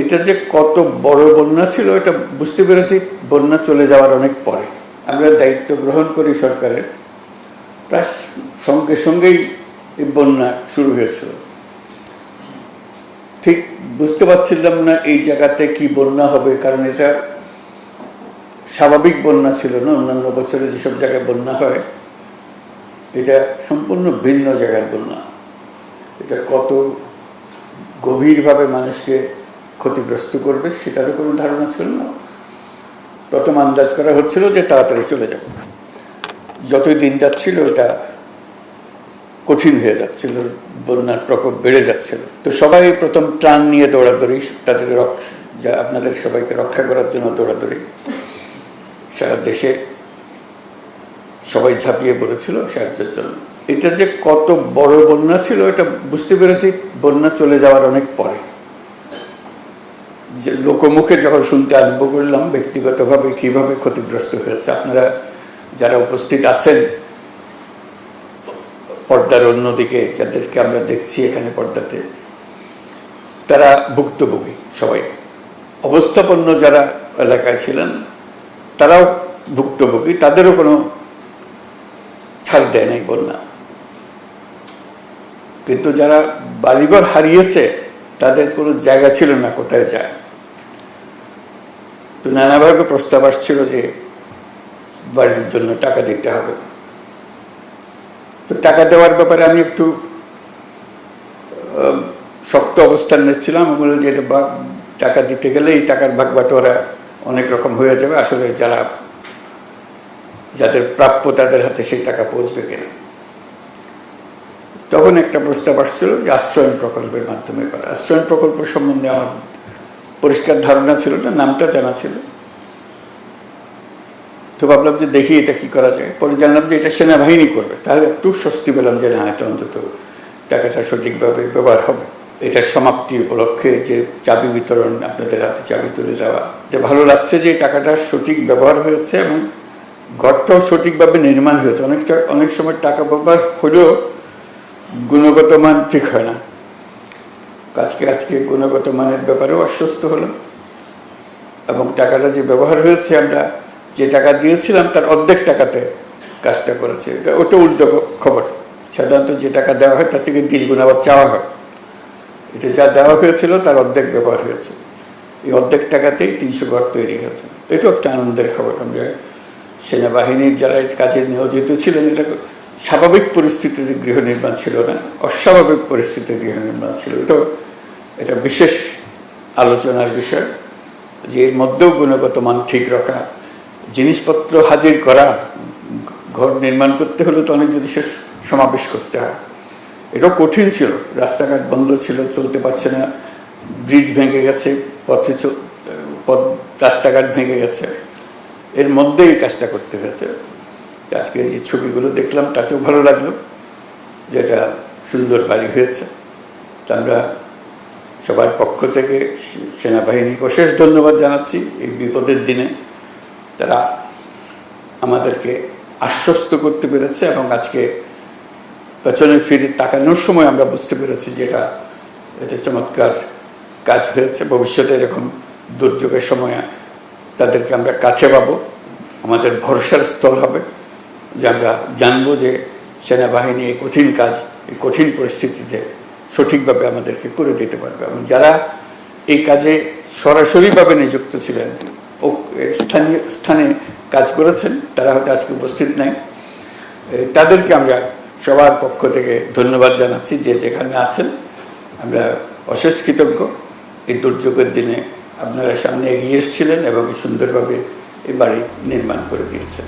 এটা যে কত বড় বন্যা ছিল, এটা বুঝতে পেরেছি, বন্যা চলে যাওয়ার অনেক পরে। আমরা দায়িত্ব গ্রহণ করি সরকারের। প্রায় সঙ্গে সঙ্গেই এই বন্যা শুরু হয়েছিল। ঠিক বুঝতে পারছিলাম না এই জায়গাতে কি বন্যা হবে, কারণ এটা স্বাভাবিক বন্যা ছিল না, অন্যান্য বছরে যেসব জায়গায় বন্যা হয়, এটা সম্পূর্ণ ভিন্ন জায়গার বন্যা। এটা কত গভীরভাবে মানুষকে ক্ষতিগ্রস্ত করবে সেটারও কোনো ধারণা ছিল না। প্রথম আন্দাজ করা হচ্ছিল যে তাড়াতাড়ি চলে যাবে। যতই দিন যাচ্ছিল, এটা কঠিন হয়ে যাচ্ছিল, বন্যার প্রকোপ বেড়ে যাচ্ছিল। তো সবাই প্রথম ত্রাণ নিয়ে দৌড়াদৌড়ি, তাদের যা আপনাদের সবাইকে রক্ষা করার জন্য দৌড়াদৌড়ি। সারা দেশে সবাই ঝাঁপিয়ে পড়েছিল সাহায্যের জন্য। এটা যে কত বড় বন্যা ছিল, এটা বুঝতে পেরেছি, বন্যা চলে যাওয়ার অনেক পরে। যে লোকমুখে যখন শুনতে আরম্ভ করলাম, ব্যক্তিগতভাবে কীভাবে ক্ষতিগ্রস্ত হয়েছে, আপনারা যারা উপস্থিত আছেন, পর্দার অন্যদিকে যাদেরকে আমরা দেখছি এখানে পর্দাতে, তারা ভুক্তভোগী সবাই। অবস্থাপন্ন যারা এলাকায় ছিলেন, তারাও ভুক্তভোগী, তাদেরও কোনো ছাড় দেয় নাই বললাম কিন্তু যারা বাড়িঘর হারিয়েছে তাদের কোনো জায়গা ছিল না কোথায় যায়। তো নানাভাবে প্রস্তাব আসছিল যে বাড়ির জন্য টাকা দিতে হবে। তো টাকা দেওয়ার ব্যাপারে আমি একটু শক্ত অবস্থান নিচ্ছিলাম। বললাম যে এটা টাকা দিতে গেলে এই টাকার ভাগ বাটোয়ারা অনেক রকম হয়ে যাবে। আসলে যারা, যাদের প্রাপ্য তাদের হাতে সেই টাকা পৌঁছবে কিনা। তখন একটা প্রস্তাব আসছিল যে আশ্রয়ণ প্রকল্পের মাধ্যমে করা। আশ্রয়ণ প্রকল্প সম্বন্ধে আমার পরিষ্কার ধারণা ছিল না, নামটা জানা ছিল। তো ভাবলাম যে দেখি এটা কি করা যায়। পরে জানলাম যে এটা সেনাবাহিনী করবে। তাহলে একটু স্বস্তি পেলাম যে না, এটা অন্তত টাকাটা সঠিকভাবে ব্যবহার হবে। এটার সমাপ্তি উপলক্ষে যে চাবি বিতরণ, আপনাদের হাতে চাবি তুলে দেওয়া, যে ভালো লাগছে যে টাকাটার সঠিক ব্যবহার হয়েছে এবং ঘরটাও সঠিকভাবে নির্মাণ হয়েছে। অনেকটা, অনেক সময় টাকা ব্যবহার হলেও গুণগত মান ঠিক হয় না। আজকে আজকে গুণগত মানের ব্যাপারেও আশ্বস্ত হলাম। এবং টাকাটা যে ব্যবহার হয়েছে, আমরা যে টাকা দিয়েছিলাম, তার অর্ধেক টাকাতে কাজটা করেছে। এটা ওটা উল্টো খবর। সাধারণত যে টাকা দেওয়া হয়, তার থেকে দ্বিগুণ আবার চাওয়া হয়। এটা যা দেওয়া হয়েছিল, তার অর্ধেক ব্যবহার হয়েছে। এই অর্ধেক টাকাতেই তিনশো ঘর তৈরি হয়েছে। এটাও একটা আনন্দের খবর। আমরা সেনাবাহিনীর যারা কাজে নিয়োজিত ছিলেন এটা স্বাভাবিক পরিস্থিতিতে গৃহ নির্মাণ ছিল না, অস্বাভাবিক পরিস্থিতিতে গৃহ নির্মাণ ছিল। এটাও এটা বিশেষ আলোচনার বিষয় যে এর মধ্যেও গুণগত মান ঠিক রাখা, জিনিসপত্র হাজির করা, ঘর নির্মাণ করতে হলে তো অনেক জিনিসের সমাবেশ করতে হয়। এটাও কঠিন ছিল, রাস্তাঘাট বন্ধ ছিল, চলতে পারছে না, ব্রিজ ভেঙে গেছে, পথে পথ, রাস্তাঘাট ভেঙে গেছে। এর মধ্যে এই কাজটা করতে হয়েছে। আজকে যে ছবিগুলো দেখলাম, তাতেও ভালো লাগল যেটা সুন্দর বাড়ি হয়েছে। আমরা সবার পক্ষ থেকে সেনাবাহিনীকে অশেষ ধন্যবাদ জানাচ্ছি এই বিপদের দিনে। তারা আমাদেরকে আশ্বস্ত করতে পেরেছে এবং আজকে পেছনে ফিরে তাকানোর সময় আমরা বুঝতে পেরেছি যে এটা এটা চমৎকার কাজ হয়েছে। ভবিষ্যতে এরকম দুর্যোগের সময় তাদেরকে আমরা কাছে পাবো। আমাদের ভরসার স্থল হবে। যে আমরা জানব যে সেনাবাহিনী এই কঠিন কাজ, এই কঠিন পরিস্থিতিতে সঠিকভাবে আমাদেরকে করে দিতে পারবে। এবং যারা এই কাজে সরাসরিভাবে নিযুক্ত ছিলেন ও স্থানীয় স্থানে কাজ করেছেন, তারা হয়তো আজকে উপস্থিত নাই তাদেরকে আমরা সবার পক্ষ থেকে ধন্যবাদ জানাচ্ছি যে যেখানে আছেন। আমরা অশেষ কৃতজ্ঞ। এই দুর্যোগের দিনে আপনারা সামনে এগিয়ে এসেছিলেন এবং সুন্দরভাবে এই বাড়ি নির্মাণ করে দিয়েছেন।